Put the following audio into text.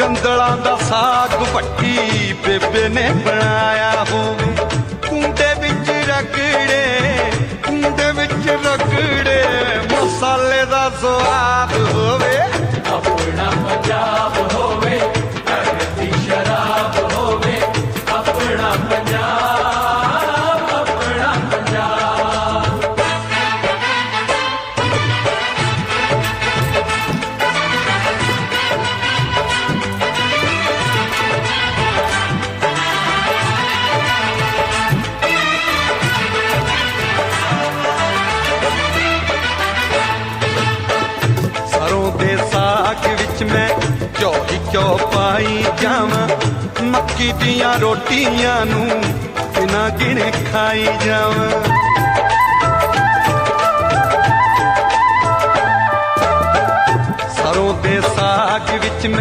ਗੰਦਲਾਂ ਦਾ ਸਾਗ ਭੱਟੀ ਬੇਬੇ ਨੇ ਬਣਾਇਆ ਹੋਵੇ ਕੁੰਡੇ ਵਿੱਚ ਰਗੜੇ, ਕੁੰਡੇ ਵਿੱਚ ਰਗੜੇ, ਮਸਾਲੇ ਦਾ ਸਵਾਦ ਘਿਓ ਹੀ ਘਿਓ ਪਾਈ ਜਾਵਾਂ। ਮੱਕੀ ਦੀਆਂ ਰੋਟੀਆਂ ਨੂੰ ਬਿਨਾਂ ਗਿਣੇ ਖਾਈ ਜਾਵਾਂ। ਸਰੋਂ ਦੇ ਸਾਗ ਵਿੱਚ ਮੈਂ